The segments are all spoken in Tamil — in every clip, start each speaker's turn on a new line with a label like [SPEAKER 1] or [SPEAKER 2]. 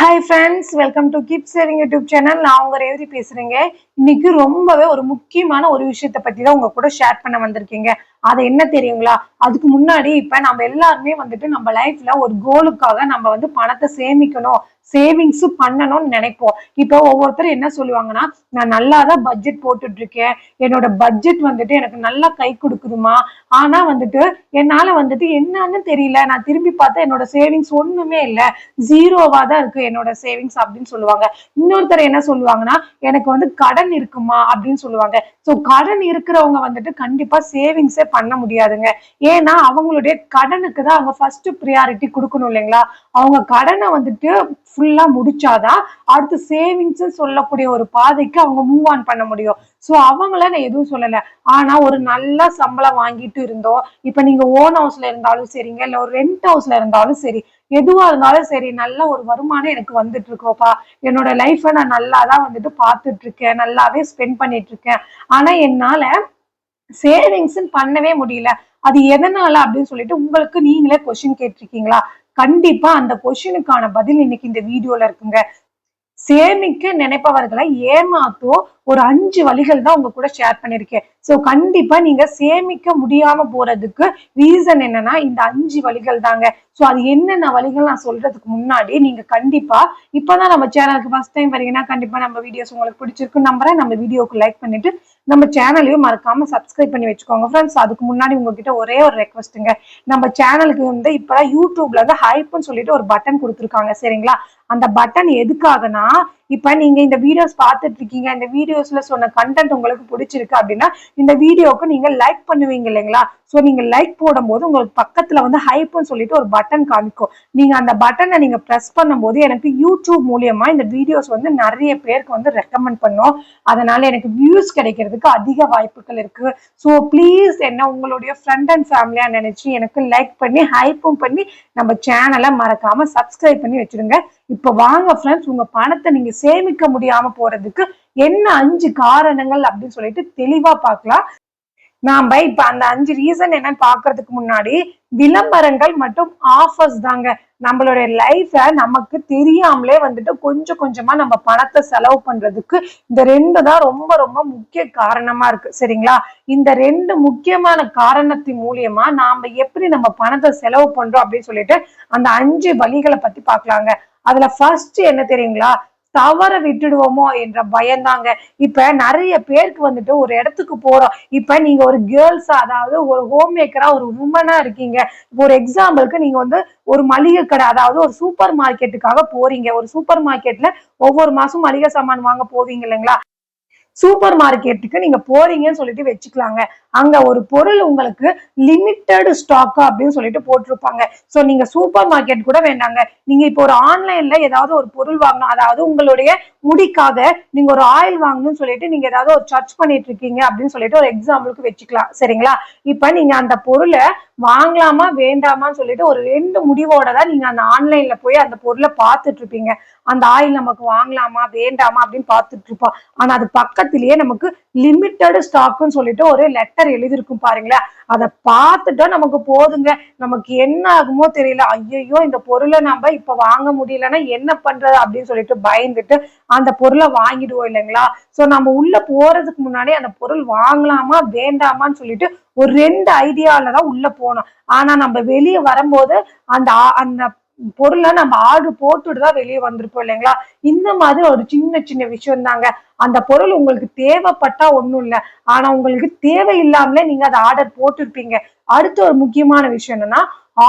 [SPEAKER 1] Hi friends welcome to keep saving YouTube channel நான் உங்க ரேவதி பேசுறேங்க. இன்னைக்கு ரொம்பவே ஒரு முக்கியமான ஒரு விஷயத்த பத்தி தான் உங்க கூட ஷேர் பண்ண வந்திருக்கீங்க. அது என்ன தெரியுங்களா? அதுக்கு முன்னாடி இப்ப நம்ம எல்லாருமே வந்துட்டு நம்ம லைஃப்ல ஒரு கோலுக்காக நம்ம வந்து பணத்தை சேமிக்கணும். சேவிங்ஸ் பண்ணணும்னு நினைப்போம். இப்போ ஒவ்வொருத்தரும் என்ன சொல்லுவாங்கன்னா நான் நல்லா தான் பட்ஜெட் போட்டுட்டு இருக்கேன் என்னோட பட்ஜெட் வந்துட்டு எனக்கு நல்லா கை கொடுக்குதுமா? ஆனா வந்துட்டு என்னால வந்துட்டு என்னன்னு தெரியல. நான் திரும்பி பார்த்தா என்னோட சேவிங்ஸ் ஒண்ணுமே இல்லை. ஜீரோவா தான் இருக்கு என்னோட சேவிங்ஸ் அப்படின்னு சொல்லுவாங்க. இன்னொருத்தர் என்ன சொல்லுவாங்கன்னா எனக்கு வந்து கடன் இருக்குமா? அப்படின்னு சொல்லுவாங்க. ஸோ கடன் இருக்கிறவங்க வந்துட்டு கண்டிப்பா சேவிங்ஸே பண்ண முடியாதுங்க. ஏன்னா அவங்களுடைய கடனுக்கு தான் அவங்க ஃபர்ஸ்ட் ப்ரியாரிட்டி கொடுக்கணும் இல்லைங்களா? அவங்க கடனை வந்துட்டு ஃபுல்லா முடிச்சாதான் அடுத்து சேவிங்ஸ் சொல்லக்கூடிய ஒரு பாதைக்கு அவங்க மூவ் ஆன் பண்ண முடியும். ஸோ அவங்கள நான் எதுவும் சொல்லலை. ஆனா ஒரு நல்ல சம்பளம் வாங்கிட்டு இருந்தோம். இப்ப நீங்க ஓன் ஹவுஸ்ல இருந்தாலும் சரிங்க இல்ல ஒரு ரெண்ட் ஹவுஸ்ல இருந்தாலும் சரி எதுவா இருந்தாலும் சரி நல்ல ஒரு வருமானம் எனக்கு வந்துட்டு இருக்கோப்பா. என்னோட லைஃப்பை நான் நல்லா தான் வந்துட்டு பார்த்துட்டு இருக்கேன் நல்லாவே ஸ்பெண்ட் பண்ணிட்டு இருக்கேன் ஆனா என்னால சேவிங்ஸ் பண்ணவே முடியல. அது எதனால அப்படின்னு சொல்லிட்டு உங்களுக்கு நீங்களே கொஸ்டின் கேட்டிருக்கீங்களா? கண்டிப்பா அந்த கொஸ்டினுக்கான பதில் இன்னைக்கு இந்த வீடியோல இருக்குங்க. சேமிக்க நினைப்பவர்களை ஏமாத்தோ ஒரு அஞ்சு வழிகள் தான் உங்க கூட ஷேர் பண்ணிருக்கேன். சோ கண்டிப்பா நீங்க சேமிக்க முடியாம போறதுக்கு ரீசன் என்னன்னா இந்த அஞ்சு வழிகள் தாங்க. சோ அது என்னென்ன வழிகள் நான் சொல்றதுக்கு முன்னாடி நீங்க கண்டிப்பா இப்பதான் நம்ம சேனலுக்கு ஃபர்ஸ்ட் டைம் வரீங்கன்னா கண்டிப்பா நம்ம வீடியோஸ் உங்களுக்கு பிடிச்சிருக்கு நம்புறேன். நம்ம வீடியோக்கு லைக் பண்ணிட்டு நம்ம சேனலையும் மறக்காம சப்ஸ்கிரைப் பண்ணி வச்சுக்கோங்க. ஃப்ரெண்ட்ஸ் அதுக்கு முன்னாடி உங்ககிட்ட ஒரே ஒரு ரெக்வஸ்ட்டுங்க நம்ம சேனலுக்கு வந்து இப்பதான் யூடியூப்ல வந்து ஹைப்னு சொல்லிட்டு ஒரு பட்டன் கொடுத்துருக்காங்க. சரிங்களா? அந்த பட்டன் எதுக்காகனா இப்ப நீங்க இந்த வீடியோஸ் பார்த்துட்டு இருக்கீங்க இந்த வீடியோஸ்ல சொன்ன கண்டென்ட் உங்களுக்கு பிடிச்சிருக்கு அப்படின்னா இந்த வீடியோக்கு நீங்க லைக் பண்ணுவீங்க இல்லைங்களா? ஸோ நீங்க லைக் போடும்போது உங்களுக்கு பக்கத்துல வந்து ஹைப்னு சொல்லிட்டு ஒரு பட்டன் காமிக்கும். நீங்க அந்த பட்டனை நீங்க ப்ரெஸ் பண்ணும்போது எனக்கு யூடியூப் மூலியமா இந்த வீடியோஸ் வந்து நிறைய பேருக்கு வந்து ரெக்கமெண்ட் பண்ணும். அதனால எனக்கு வியூஸ் கிடைக்கிறதுக்கு அதிக வாய்ப்புகள் இருக்கு. ஸோ ப்ளீஸ் என்ன உங்களுடைய ஃப்ரெண்ட் அண்ட் ஃபேமிலியா நினைச்சு எனக்கு லைக் பண்ணி ஹைப்பும் பண்ணி நம்ம சேனலை மறக்காம சப்ஸ்கிரைப் பண்ணி வச்சிருங்க. இப்போ வாங்க ஃப்ரெண்ட்ஸ் உங்க பணத்தை நீங்க சேமிக்க முடியாம போறதுக்கு என்ன அஞ்சு காரணங்கள் அப்படின்னு சொல்லிட்டு தெளிவா பார்க்கலாம். நாம இப்ப அந்த அஞ்சு ரீசன் என்னன்னு பாக்குறதுக்கு முன்னாடி விளம்பரங்கள் மற்றும் ஆஃபர்ஸ் தாங்க. நம்மளுடைய லைஃப நமக்கு தெரியாமலே வந்துட்டு கொஞ்சம் கொஞ்சமா நம்ம பணத்தை செலவு பண்றதுக்கு இந்த ரெண்டு தான் ரொம்ப ரொம்ப முக்கிய காரணமா இருக்கு. சரிங்களா? இந்த ரெண்டு முக்கியமான காரணத்தின் மூலியமா நாம எப்படி நம்ம பணத்தை செலவு பண்றோம் அப்படின்னு சொல்லிட்டு அந்த அஞ்சு வழிகளை பத்தி பார்க்கலாங்க. அதுல ஃபர்ஸ்ட் என்ன தெரியுங்களா? தவற விட்டுடுவோமோ என்ற பயம்தாங்க இப்ப நிறைய பேருக்கு வந்துட்டு ஒரு இடத்துக்கு போறோம். இப்ப நீங்க ஒரு கேர்ள்ஸ் அதாவது ஒரு ஹோம் மேக்கரா ஒரு உமனா இருக்கீங்க. ஒரு எக்ஸாம்பிளுக்கு நீங்க வந்து ஒரு மளிகை கடை அதாவது ஒரு சூப்பர் மார்க்கெட்டுக்காக போறீங்க. ஒரு சூப்பர் மார்க்கெட்ல ஒவ்வொரு மாசம் மளிகை சாமான் வாங்க போவீங்க இல்லைங்களா? சூப்பர் மார்க்கெட்டுக்கு நீங்க போறீங்கன்னு சொல்லிட்டு வச்சுக்கலாங்க. அங்க ஒரு பொருள் உங்களுக்கு லிமிட்டடு ஸ்டாக் அப்படின்னு சொல்லிட்டு போட்டிருப்பாங்க. சோ நீங்க சூப்பர் மார்க்கெட் கூட வேண்டாங்க. நீங்க இப்போ ஒரு ஆன்லைன்ல ஏதாவது ஒரு பொருள் வாங்கணும். அதாவது உங்களுடைய முடிக்காக நீங்க ஒரு ஆயில் வாங்கணும்னு சொல்லிட்டு நீங்க ஏதாவது ஒரு சர்ச் பண்ணிட்டு இருக்கீங்க அப்படின்னு சொல்லிட்டு ஒரு எக்ஸாம்பிளுக்கு வச்சுக்கலாம். சரிங்களா? இப்ப நீங்க அந்த பொருளை வாங்கலாமா வேண்டாமான்னு சொல்லிட்டு ஒரு ரெண்டு முடிவோட தான் நீங்க அந்த ஆன்லைன்ல போய் அந்த பொருளை பார்த்துட்டு இருப்பீங்க. அந்த ஆயில் நமக்கு வாங்கலாமா வேண்டாமா அப்படின்னு பார்த்துட்டு இருப்போம். ஆனா அது பக்கத்திலேயே நமக்கு லிமிட்டடு ஸ்டாக்னு சொல்லிட்டு ஒரு லெட்டர் எழுதியிருக்கும் பாருங்களேன் அதை பார்த்துட்டா நமக்கு போதுங்க. நமக்கு என்ன ஆகுமோ தெரியல. ஐயோ இந்த பொருளை நம்ம இப்ப வாங்க முடியலன்னா என்ன பண்றது அப்படின்னு சொல்லிட்டு பயந்துட்டு அந்த பொருளை வாங்கிடுவோம் இல்லைங்களா? சோ நம்ம உள்ள போறதுக்கு முன்னாடி அந்த பொருள் வாங்கலாமா வேண்டாமான்னு சொல்லிட்டு ஒரு ரெண்டு ஐடியாலதான் உள்ள போனோம் ஆனா நம்ம வெளியே வரும்போது அந்த அந்த பொருளை நம்ம ஆர்டர் போட்டுட்டு தான் வெளியே வந்திருப்போம் இல்லைங்களா? இந்த மாதிரி ஒரு சின்ன சின்ன விஷயம் தாங்க அந்த பொருள் உங்களுக்கு தேவைப்பட்டா ஒண்ணும் இல்லை. ஆனா உங்களுக்கு தேவையில்லாமலே நீங்க அதை ஆர்டர் போட்டிருப்பீங்க. அடுத்த ஒரு முக்கியமான விஷயம் என்னன்னா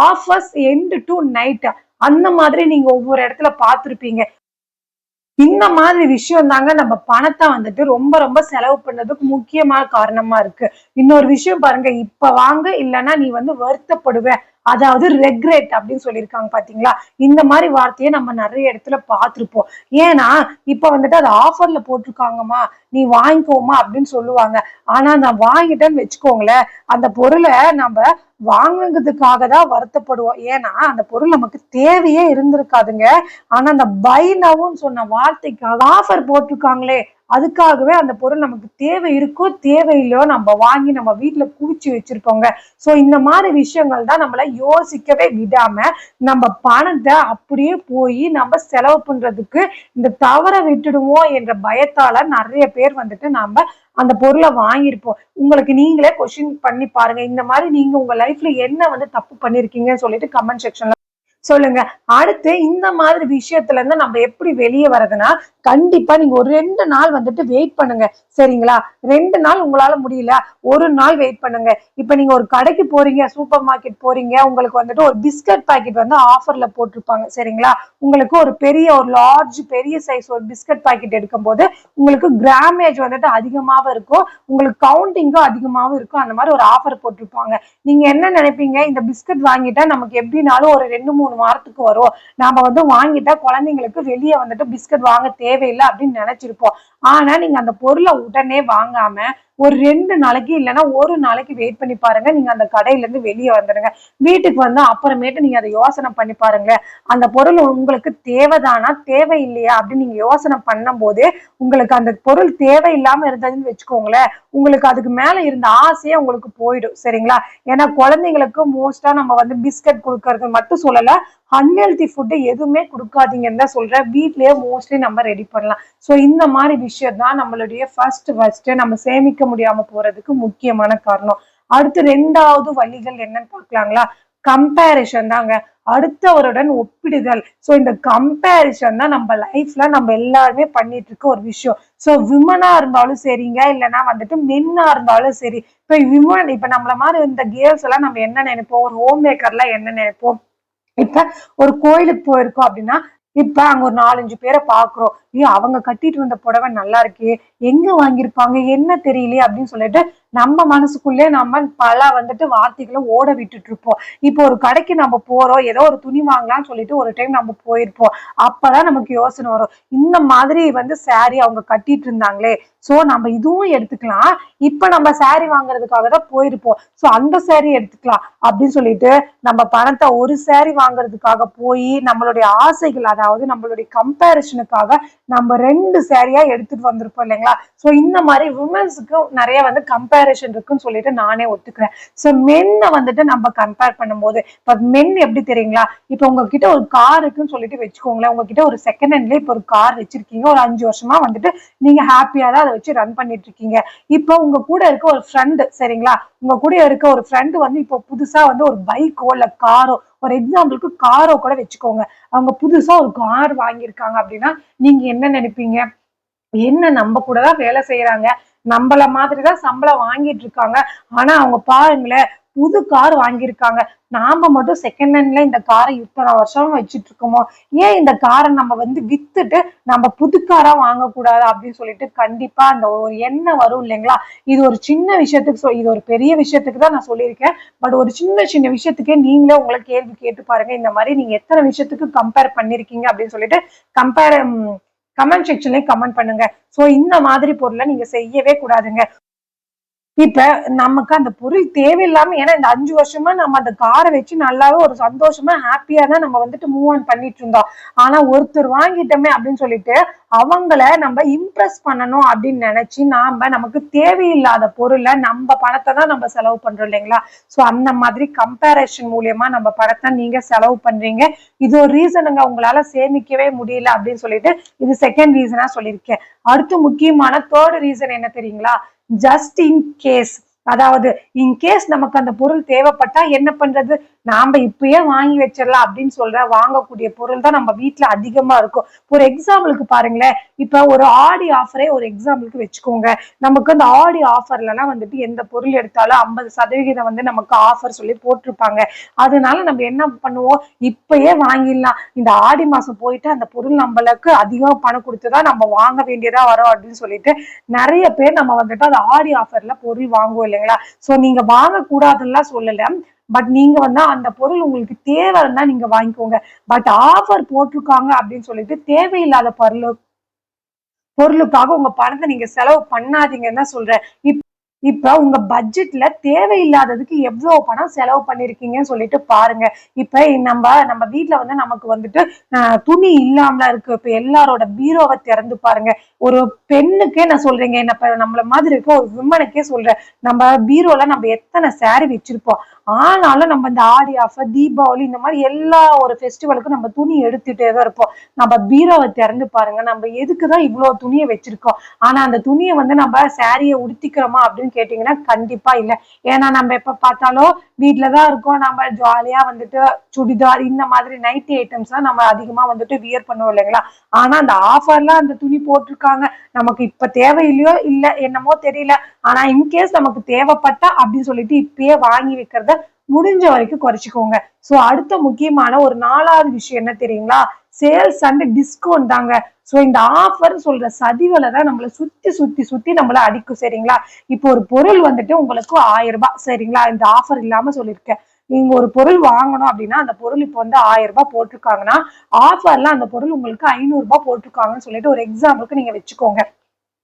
[SPEAKER 1] ஆஃபர்ஸ் எண்டு டு நைட் அந்த மாதிரி நீங்க ஒவ்வொரு இடத்துல பார்த்துருப்பீங்க. இந்த மாதிரி விஷயம் தாங்க நம்ம பணத்தை வந்துட்டு ரொம்ப ரொம்ப செலவு பண்ணதுக்கு முக்கியமான காரணமா இருக்கு. இன்னொரு விஷயம் பாருங்க. இப்ப வாங்க இல்லைன்னா நீ வந்து வருத்தப்படுவேன் அதாவது ரெக்ரெட் அப்படின்னு சொல்லியிருக்காங்க பாத்தீங்களா? இந்த மாதிரி வார்த்தையை நம்ம நிறைய இடத்துல பார்த்துருப்போம். ஏன்னா இப்ப வந்துட்டு அது ஆஃபர்ல போட்டிருக்காங்கம்மா நீ வாங்கிக்கோமா அப்படின்னு சொல்லுவாங்க. ஆனா நான் வாங்கிட்டேன்னு வச்சுக்கோங்களேன் அந்த பொருளை நம்ம வாங்குனதுக்காக தான் வருத்தப்படுவோம். ஏன்னா அந்த பொருள் நமக்கு தேவையே இருந்திருக்காதுங்க. ஆனா அந்த பைனவும் சொன்ன வார்த்தைக்காக ஆஃபர் போட்டிருக்காங்களே அதுக்காகவே அந்த பொருள் நமக்கு தேவை இருக்கோ தேவையில்லையோ நம்ம வாங்கி நம்ம வீட்டில் குவிச்சு வச்சிருப்போங்க ஸோ இந்த மாதிரி விஷயங்கள் தான் நம்மளை யோசிக்கவே விடாம நம்ம பணத்தை அப்படியே போய் நம்ம செலவு பண்றதுக்கு இந்த தவற விட்டுடுவோம் என்ற பயத்தால நிறைய பேர் வந்துட்டு நம்ம அந்த பொருளை வாங்கியிருப்போம். உங்களுக்கு நீங்களே கொஷின் பண்ணி பாருங்க. இந்த மாதிரி நீங்க உங்க லைஃப்ல என்ன வந்து தப்பு பண்ணிருக்கீங்கன்னு சொல்லிட்டு கமெண்ட் செக்ஷன்ல சொல்லுங்க. அடுத்து இந்த மாதிரி விஷயத்துல இருந்து நம்ம எப்படி வெளியே வரதுன்னா கண்டிப்பா நீங்க ஒரு ரெண்டு நாள் வந்துட்டு வெயிட் பண்ணுங்க. சரிங்களா? ரெண்டு நாள் உங்களால முடியல. ஒரு நாள் வெயிட் பண்ணுங்க. இப்ப நீங்க ஒரு கடைக்கு போறீங்க சூப்பர் மார்க்கெட் போறீங்க உங்களுக்கு வந்துட்டு ஒரு பிஸ்கட் பாக்கெட் வந்து ஆஃபர்ல போட்டிருப்பாங்க. சரிங்களா? உங்களுக்கு ஒரு பெரிய ஒரு லார்ஜ் பெரிய சைஸ் ஒரு பிஸ்கட் பாக்கெட் எடுக்கும் போது உங்களுக்கு கிராமேஜ் வந்துட்டு அதிகமாவும் இருக்கும். உங்களுக்கு கவுண்டிங்கும் அதிகமாவும் இருக்கும். அந்த மாதிரி ஒரு ஆஃபர் போட்டிருப்பாங்க. நீங்க என்ன நினைப்பீங்க? இந்த பிஸ்கட் வாங்கிட்டா நமக்கு எப்படினாலும் ஒரு ரெண்டு மூணு வாரத்துக்கு வரும். நாம வந்து வாங்கிட்டா குழந்தைங்களுக்கு வெளியே வந்துட்டு பிஸ்கட் வாங்க தேவையில்லை அப்படின்னு நினைச்சிருப்போம். ஆனா நீங்க அந்த பொருளை உடனே வாங்காம ஒரு ரெண்டு நாளைக்கு இல்லைன்னா ஒரு நாளைக்கு வெயிட் பண்ணி பாருங்க. நீங்க அந்த கடையில இருந்து வெளியே வந்துடுங்க வீட்டுக்கு வந்து அப்புறமேட்டு நீங்க அதை யோசனை பண்ணி பாருங்க அந்த பொருள் உங்களுக்கு தேவைதானா தேவை இல்லையா அப்படின்னு நீங்க யோசனை பண்ணும்போது உங்களுக்கு அந்த பொருள் தேவையில்லாம இருந்ததுன்னு வச்சுக்கோங்களேன். உங்களுக்கு அதுக்கு மேல இருந்த ஆசையே உங்களுக்கு போயிடும். சரிங்களா? ஏன்னா குழந்தைங்களுக்கு மோஸ்டா நம்ம வந்து பிஸ்கட் கொடுக்கறது மட்டும் சொல்லல அன்ஹெல்தி ஃபுட்டு எதுவுமே கொடுக்காதீங்கன்னு தான் சொல்றேன். வீட்லயே மோஸ்ட்லி நம்ம ரெடி பண்ணலாம். ஸோ இந்த மாதிரி விஷயம் தான் நம்மளுடைய ஃபர்ஸ்ட் ஃபர்ஸ்ட்டு நம்ம சேமிக்க முடியாமல் போறதுக்கு முக்கியமான காரணம். அடுத்து ரெண்டாவது வழிகள் என்னன்னு பார்க்கலாங்களா? கம்பேரிஷன் தாங்க. அடுத்தவருடன் ஒப்பிடுதல். ஸோ இந்த கம்பேரிஷன் தான் நம்ம லைஃப்ல நம்ம எல்லாருமே பண்ணிட்டு இருக்க ஒரு விஷயம். ஸோ விமனா இருந்தாலும் சரிங்க இல்லைன்னா வந்துட்டு மென்னா இருந்தாலும் சரி. இப்போ விமன் இப்போ நம்மள மாதிரி இந்த கேர்ள்ஸ் எல்லாம் நம்ம என்ன நினைப்போம்? ஒரு ஹோம் மேக்கர்லாம் என்ன நினைப்போம்? இப்ப ஒரு கோயிலுக்கு போயிருக்கோம் அப்படின்னா இப்ப அங்க ஒரு நாலஞ்சு பேரை பாக்குறோம். ஐயோ அவங்க கட்டிட்டு வந்த புடவை நல்லா இருக்கே எங்க வாங்கியிருப்பாங்க என்ன தெரியலையே அப்படின்னு சொல்லிட்டு நம்ம மனசுக்குள்ளே நம்ம பல வந்துட்டு வார்த்தைகளை ஓட விட்டுட்டு இருப்போம். இப்போ ஒரு கடைக்கு நம்ம போறோம் ஏதோ ஒரு துணி வாங்கலாம்னு சொல்லிட்டு ஒரு டைம் நம்ம போயிருப்போம். அப்பதான் நமக்கு யோசனை வரும். இந்த மாதிரி வந்து சாரி அவங்க கட்டிட்டு இருந்தாங்களே ஸோ நம்ம இதுவும் எடுத்துக்கலாம். இப்போ நம்ம சாரி வாங்குறதுக்காக தான் போயிருப்போம். ஸோ அந்த சாரி எடுத்துக்கலாம். அப்படின்னு சொல்லிட்டு நம்ம பணத்தை ஒரு சாரி வாங்குறதுக்காக போய் நம்மளுடைய ஆசைகள் அதாவது நம்மளுடைய கம்பேரிஷனுக்காக நம்ம ரெண்டு சாரியா எடுத்துட்டு வந்திருப்போம் இல்லைங்களா? ஸோ இந்த மாதிரி உமன்ஸுக்கு நிறைய வந்து கம்பேரிஷன் இருக்குன்னு சொல்லிட்டு நானே ஒத்துக்கிறேன். ஸோ மென்னை வந்துட்டு நம்ம கம்பேர் பண்ணும்போது இப்போ மென் எப்படி தெரியுங்களா? இப்போ உங்ககிட்ட ஒரு கார் இருக்குன்னு சொல்லிட்டு வச்சுக்கோங்களேன். உங்ககிட்ட ஒரு செகண்ட் ஹேண்ட்லேயே இப்போ ஒரு கார் வச்சிருக்கீங்க. ஒரு அஞ்சு வருஷமா வந்துட்டு நீங்க ஹாப்பியா தான் வச்சு ரன் பண்ணிட்டு இருக்கீங்க இப்போ உங்க கூட இருக்க ஒரு ஃப்ரெண்டு சரிங்களா? உங்க கூட இருக்க ஒரு ஃப்ரெண்டு வந்து இப்போ புதுசா வந்து ஒரு பைக்கோ இல்ல காரோ ஒரு எக்ஸாம்பிளுக்கு காரோ கூட வச்சுக்கோங்க. அவங்க புதுசா ஒரு கார் வாங்கியிருக்காங்க அப்படின்னா நீங்க என்ன நினைப்பீங்க? என்ன நம்ம கூட தான் வேலை செய்யறாங்க நம்மள மாதிரி தான் சம்பளம் வாங்கிட்டு இருக்காங்க ஆனா அவங்க பாருங்களேன் புது கார் வாங்கியிருக்காங்க. நாம மட்டும் செகண்ட் ஹேண்ட்ல இந்த காரை இத்தனை வருஷம் வச்சுட்டு இருக்கோமோ? ஏன் இந்த காரை நம்ம வந்து வித்துட்டு நம்ம புது காரா வாங்கக்கூடாது அப்படின்னு சொல்லிட்டு கண்டிப்பா அந்த ஒரு எண்ணம் வரும் இல்லைங்களா? இது ஒரு சின்ன விஷயத்துக்கு இது ஒரு பெரிய விஷயத்துக்கு தான் நான் சொல்லியிருக்கேன். பட் ஒரு சின்ன சின்ன விஷயத்துக்கே நீங்களே உங்களை கேள்வி கேட்டு பாருங்க. இந்த மாதிரி நீங்க எத்தனை விஷயத்துக்கு கம்பேர் பண்ணிருக்கீங்க அப்படின்னு சொல்லிட்டு கம்பேர் கமெண்ட் செக்ஷன்லயே கமெண்ட் பண்ணுங்க. சோ இந்த மாதிரி பொருளை நீங்க செய்யவே கூடாதுங்க. இப்ப நமக்கு அந்த பொருள் தேவையில்லாம ஏன்னா இந்த அஞ்சு வருஷமா நம்ம அந்த காரை வச்சு நல்லாவே ஒரு சந்தோஷமா ஹாப்பியா தான் நம்ம வந்துட்டு மூவ் ஆன் பண்ணிட்டு இருந்தோம். ஆனா ஒருத்தர் வாங்கிட்டோமே அப்படின்னு சொல்லிட்டு அவங்கள நம்ம இம்ப்ரெஸ் பண்ணணும் அப்படின்னு நினைச்சு நாம நமக்கு தேவையில்லாத பொருளை நம்ம பணத்தை தான் நம்ம செலவு பண்றோம் இல்லைங்களா? சோ அந்த மாதிரி கம்பேரிஷன் மூலியமா நம்ம பணத்தை நீங்க செலவு பண்றீங்க. இது ஒரு ரீசனுங்க உங்களால சேமிக்கவே முடியல அப்படின்னு சொல்லிட்டு இது செகண்ட் ரீசனா சொல்லியிருக்கேன். அடுத்து முக்கியமான தேர்ட் ரீசன் என்ன தெரியுங்களா? ஜஸ்ட் இன் கேஸ் அதாவது இன் கேஸ் நமக்கு அந்த பொருள் தேவைப்பட்டா என்ன பண்றது? நாம இப்பயே வாங்கி வச்சிடலாம் அப்படின்னு சொல்ற வாங்கக்கூடிய பொருள் தான் நம்ம வீட்டுல அதிகமா இருக்கும். ஒரு எக்ஸாம்பிளுக்கு பாருங்களேன். இப்ப ஒரு ஆடி ஆஃபரே ஒரு எக்ஸாம்பிளுக்கு வச்சுக்கோங்க. நமக்கு அந்த ஆடி ஆஃபர்ல எல்லாம் வந்துட்டு எந்த பொருள் எடுத்தாலும் ஐம்பது சதவிகிதம் வந்து நமக்கு ஆஃபர் சொல்லி போட்டிருப்பாங்க. அதனால நம்ம என்ன பண்ணுவோம்? இப்பயே வாங்கிடலாம். இந்த ஆடி மாசம் போயிட்டு அந்த பொருள் நம்மளுக்கு அதிகம் பணம் கொடுத்துதான் நம்ம வாங்க வேண்டியதா வரும் அப்படின்னு சொல்லிட்டு நிறைய பேர் நம்ம வந்துட்டு அந்த ஆடி ஆஃபர்ல பொருள் வாங்குவோம் இல்லைங்களா? சோ நீங்க வாங்கக்கூடாதுன்னா சொல்லல. பட் நீங்க வந்து அந்த பொருள் உங்களுக்கு தேவைன்னா நீங்க வாங்கிக்கோங்க. பட் ஆஃபர் போட்டிருக்காங்க அப்படின்னு சொல்லிட்டு தேவையில்லாத பொருள் பொருளுக்காக உங்க பணத்தை நீங்க செலவு பண்ணாதீங்கன்னு தான் சொல்றேன். இப்ப இப்ப உங்க பட்ஜெட்ல தேவையில்லாததுக்கு எவ்வளவு பணம் செலவு பண்ணிருக்கீங்கன்னு சொல்லிட்டு பாருங்க. இப்ப நம்ம நம்ம வீட்டுல வந்து நமக்கு வந்துட்டு ஆஹ், துணி இல்லாமல இருக்கு. இப்ப எல்லாரோட பீரோவை திறந்து பாருங்க. ஒரு பெண்ணுக்கே நான் சொல்றேங்க என்ன நம்மள மாதிரி இருக்க ஒரு விமனுக்கே சொல்றேன். நம்ம பீரோல நம்ம எத்தனை சாரி வச்சிருப்போம்? ஆனாலும் நம்ம இந்த ஆடி ஆஃபர் தீபாவளி இந்த மாதிரி எல்லா ஒரு ஃபெஸ்டிவலுக்கும் நம்ம துணி எடுத்துட்டே தான் இருப்போம். நம்ம பீரோவை திறந்து பாருங்க. நம்ம எதுக்கு தான் இவ்வளோ துணியை வச்சிருக்கோம்? ஆனா அந்த துணியை வந்து நம்ம சாரியை உடுத்திக்கிறோமா அப்படின்னு கேட்டீங்கன்னா கண்டிப்பா இல்லை. ஏன்னா நம்ம எப்ப பார்த்தாலும் வீட்டுலதான் இருக்கோம். நம்ம ஜாலியா வந்துட்டு சுடிதார் இந்த மாதிரி நைட்டி ஐட்டம்ஸ் தான் நம்ம அதிகமா வந்துட்டு வியர் பண்ணுவோம் இல்லைங்களா? ஆனா அந்த ஆஃபர்லாம் அந்த துணி போட்டிருக்காங்க. நமக்கு இப்ப தேவையில்லையோ இல்லை என்னமோ தெரியல. ஆனா இன்கேஸ் நமக்கு தேவைப்பட்டா அப்படின்னு சொல்லிட்டு இப்பயே வாங்கி வைக்கிறத முடிஞ்ச வரைக்கும் குறைச்சிக்கோங்க. சோ அடுத்த முக்கியமான ஒரு நாலாவது விஷயம் என்ன தெரியுங்களா? சேல்ஸ் அண்ட் டிஸ்கவுண்ட் தாங்க. சோ இந்த ஆஃபர் சொல்ற சதிவலை தான் நம்மள சுத்தி சுத்தி சுத்தி நம்மள அடிக்கும் சரிங்களா? இப்போ ஒரு பொருள் வந்துட்டு உங்களுக்கு ஆயிரம் ரூபாய் சரிங்களா? இந்த ஆஃபர் இல்லாம சொல்லியிருக்கேன். நீங்க ஒரு பொருள் வாங்கணும் அப்படின்னா அந்த பொருள் இப்போ வந்து ஆயிரம் ரூபாய் போட்டிருக்காங்கன்னா ஆஃபர்ல அந்த பொருள் உங்களுக்கு ஐநூறு ரூபாய் போட்டிருக்காங்கன்னு சொல்லிட்டு ஒரு எக்ஸாம்பிளுக்கு நீங்க வச்சுக்கோங்க.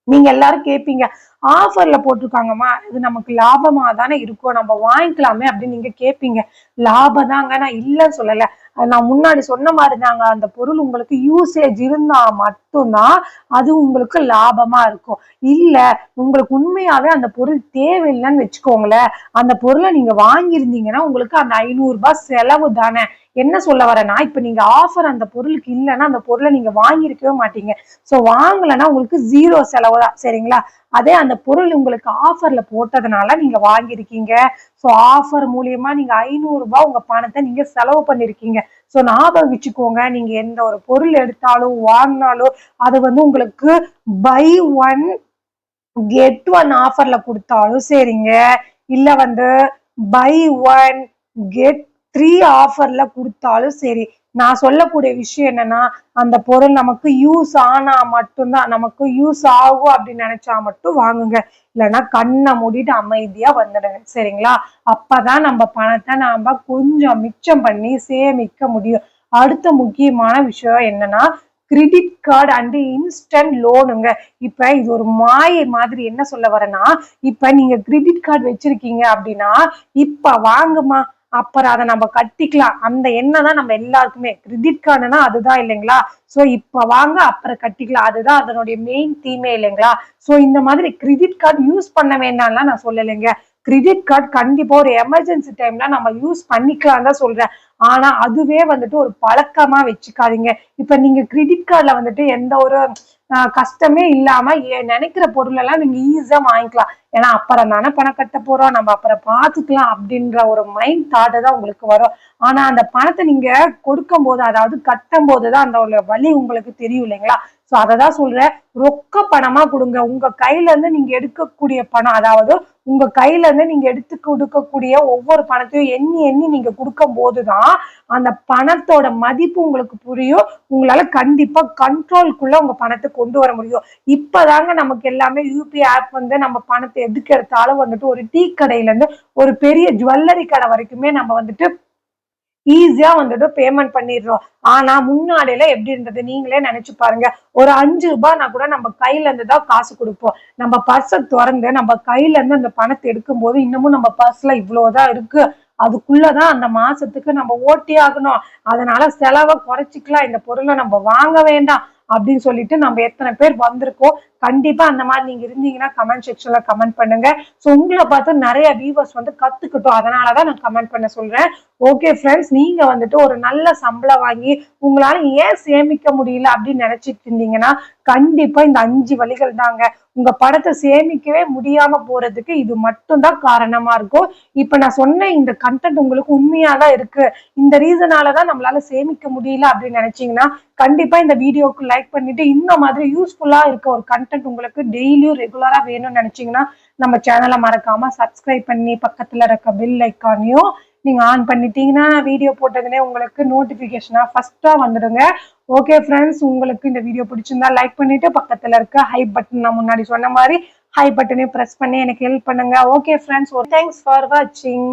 [SPEAKER 1] நீங்க எல்லாரும் கேட்பீங்க ஆஃபர்ல போட்டிருக்காங்கம்மா. இது நமக்கு லாபமா தானே இருக்கும் நம்ம வாங்கிக்கலாமே அப்படின்னு நீங்க கேட்பீங்க லாபம் தாங்க நான் இல்லைன்னு சொல்லலை. அது நான் முன்னாடி சொன்ன மாதிரி தாங்க அந்த பொருள் உங்களுக்கு யூசேஜ் இருந்தா மட்டும்தான் அது உங்களுக்கு லாபமா இருக்கும். இல்ல உங்களுக்கு உண்மையாவே அந்த பொருள் தேவையில்லைன்னு வச்சுக்கோங்களேன். அந்த பொருளை நீங்க வாங்கியிருந்தீங்கன்னா உங்களுக்கு அந்த ஐநூறு ரூபாய் செலவு தானே. என்ன சொல்ல வரேன்னா இப்ப நீங்க ஆஃபர் அந்த பொருளுக்கு இல்லைன்னா அந்த பொருளை நீங்க வாங்கியிருக்கவே மாட்டீங்க. சோ வாங்கலைன்னா உங்களுக்கு ஜீரோ செலவு தான். சரிங்களா? அதே அந்த பொருள் உங்களுக்கு ஆஃபர்ல போட்டதுனால நீங்க வாங்கியிருக்கீங்க. ஸோ ஆஃபர் மூலியமா நீங்க ஐநூறு ரூபாய் உங்க பணத்தை நீங்க செலவு பண்ணிருக்கீங்க. ஸோ ஞாபகம் வச்சுக்கோங்க நீங்க எந்த ஒரு பொருள் எடுத்தாலும் வாங்கினாலும் அது வந்து உங்களுக்கு பை ஒன் கெட் ஒன் ஆஃபர்ல கொடுத்தாலும் சரிங்க. இல்ல வந்து பை ஒன் கெட் த்ரீ ஆஃபர்ல கொடுத்தாலும் சரி. நான் சொல்லக்கூடிய விஷயம் என்னன்னா அந்த பொருள் நமக்கு யூஸ் ஆனா மட்டும்தான் நமக்கு யூஸ் ஆகும் அப்படின்னு நினைச்சா மட்டும் வாங்குங்க. இல்லைன்னா கண்ணை மூடிட்டு அமைதியா வந்துடுங்க. சரிங்களா? அப்பதான் நம்ம பணத்தை நாம கொஞ்சம் மிச்சம் பண்ணி சேமிக்க முடியும். அடுத்த முக்கியமான விஷயம் என்னன்னா கிரெடிட் கார்டு அண்டு இன்ஸ்டன்ட் லோனுங்க இப்ப இது ஒரு மாயை மாதிரி என்ன சொல்ல வரேன்னா இப்ப நீங்க கிரெடிட் கார்டு வச்சிருக்கீங்க அப்படின்னா இப்ப வாங்குமா? அப்புறம் அதை நம்ம கட்டிக்கலாம். அந்த எண்ணம் தான் நம்ம எல்லாருக்குமே. கிரெடிட் கார்டுனா அதுதான் இல்லைங்களா? சோ இப்ப வாங்க அப்புறம் கட்டிக்கலாம். அதுதான் அதனுடைய மெயின் தீமே இல்லைங்களா? சோ இந்த மாதிரி கிரெடிட் கார்டு யூஸ் பண்ண வேண்டாம்லாம் நான் சொல்லலைங்க. கிரெடிட் கார்டு கண்டிப்பா ஒரு எமர்ஜென்சி டைம்ல நம்ம யூஸ் பண்ணிக்கலாம் தான் சொல்றேன். ஆனா அதுவே வந்துட்டு ஒரு பழக்கமா வச்சுக்காதீங்க. இப்ப நீங்க கிரெடிட் கார்டுல வந்துட்டு எந்த ஒரு ஆஹ், கஷ்டமே இல்லாம ஏ- நினைக்கிற பொருள் எல்லாம் நீங்க ஈஸியா வாங்கிக்கலாம். ஏன்னா அப்புறம் தானே பணம் கட்ட போறோம். நம்ம அப்புறம் பாத்துக்கலாம் அப்படின்ற ஒரு மைண்ட் தாட் தான் உங்களுக்கு வரும். ஆனா அந்த பணத்தை நீங்க கொடுக்கும் போது அதாவது கட்டும் போதுதான் அந்த ஒரு வழி உங்களுக்கு தெரியும் இல்லைங்களா? சோ அததான் சொல்றேன். ரொக்க பணமா கொடுங்க. உங்க கையில இருந்து நீங்க எடுக்கக்கூடிய பணம் அதாவது உங்க கையில இருந்து நீங்க எடுத்து கொடுக்கக்கூடிய ஒவ்வொரு பணத்தையும் எண்ணி எண்ணி நீங்க கொடுக்கும் போதுதான் அந்த பணத்தோட மதிப்பு உங்களுக்கு புரியும். உங்களால கண்டிப்பா கண்ட்ரோல்குள்ள உங்க பணத்தை கொண்டு வர முடியும். இப்பதாங்க நமக்கு எல்லாமே யூபிஐ ஆப் வந்து நம்ம பணத்தை எதுக்கு எடுத்தாலும் வந்துட்டு ஒரு டீ கடையில இருந்து ஒரு பெரிய ஜுவல்லரி கடை வரைக்குமே நம்ம வந்துட்டு ஈஸியா வந்துட்டு பேமெண்ட் பண்ணிடுறோம். ஆனா முன்னாடியில எப்படி இருந்தது? நீங்களே நினைச்சு பாருங்க. ஒரு அஞ்சு ரூபாய்னா கூட நம்ம கையில இருந்து தான் காசு கொடுப்போம். நம்ம பர்ஸை திறந்து நம்ம கையில இருந்து அந்த பணத்தை எடுக்கும் போது இன்னமும் நம்ம பர்ஸ்ல இவ்வளவுதான் இருக்கு. அதுக்குள்ளதான் அந்த மாசத்துக்கு நம்ம ஓட்டி ஆகணும். அதனால செலவை குறைச்சிக்கலாம். இந்த பொருளை நம்ம வாங்க வேண்டாம் அப்படின்னு சொல்லிட்டு நம்ம எத்தனை பேர் வந்திருக்கோம். கண்டிப்பா அந்த மாதிரி நீங்க இருந்தீங்கன்னா கமெண்ட் செக்ஷன்ல கமெண்ட் பண்ணுங்க. ஸோ உங்களை பார்த்து நிறைய வியூவர்ஸ் வந்து கத்துக்கிட்டோம். அதனாலதான் நான் கமெண்ட் பண்ண சொல்றேன். ஓகே ஃப்ரெண்ட்ஸ் நீங்க வந்துட்டு ஒரு நல்ல சம்பளம் வாங்கி உங்களால ஏன் சேமிக்க முடியல அப்படின்னு நினைச்சிட்டு இருந்தீங்கன்னா கண்டிப்பா இந்த அஞ்சு வழிகள் தாங்க. உங்க படத்தை சேமிக்கவே முடியாம போறதுக்கு இது மட்டும்தான் காரணமா இருக்கும். இப்ப நான் சொன்ன இந்த கண்டென்ட் உங்களுக்கு உண்மையா தான் இருக்கு. இந்த ரீசனால தான் நம்மளால சேமிக்க முடியல அப்படின்னு நினைச்சீங்கன்னா கண்டிப்பா இந்த வீடியோக்கு லைக் பண்ணிட்டு இந்த மாதிரி யூஸ்ஃபுல்லா இருக்க ஒரு கண்டென்ட் உங்களுக்கு டெய்லியும் ரெகுலரா வேணும்னு நினைச்சீங்கன்னா நம்ம சேனலை மறக்காம சப்ஸ்கிரைப் பண்ணி பக்கத்துல இருக்க பெல் ஐக்கானையும் நீங்க ஆன் பண்ணிட்டீங்கன்னா நான் வீடியோ போட்டதுனே உங்களுக்கு நோட்டிபிகேஷனா ஃபர்ஸ்டா வந்துடுங்க. ஓகே ஃப்ரெண்ட்ஸ் உங்களுக்கு இந்த வீடியோ பிடிச்சிருந்தா லைக் பண்ணிட்டு பக்கத்துல இருக்க ஹை பட்டன் நான் முன்னாடி சொன்ன மாதிரி ஹை பட்டனையும் ப்ரெஸ் பண்ணி எனக்கு ஹெல்ப் பண்ணுங்க. ஓகே ஃப்ரெண்ட்ஸ் தேங்க்ஸ் ஃபார் வாட்சிங்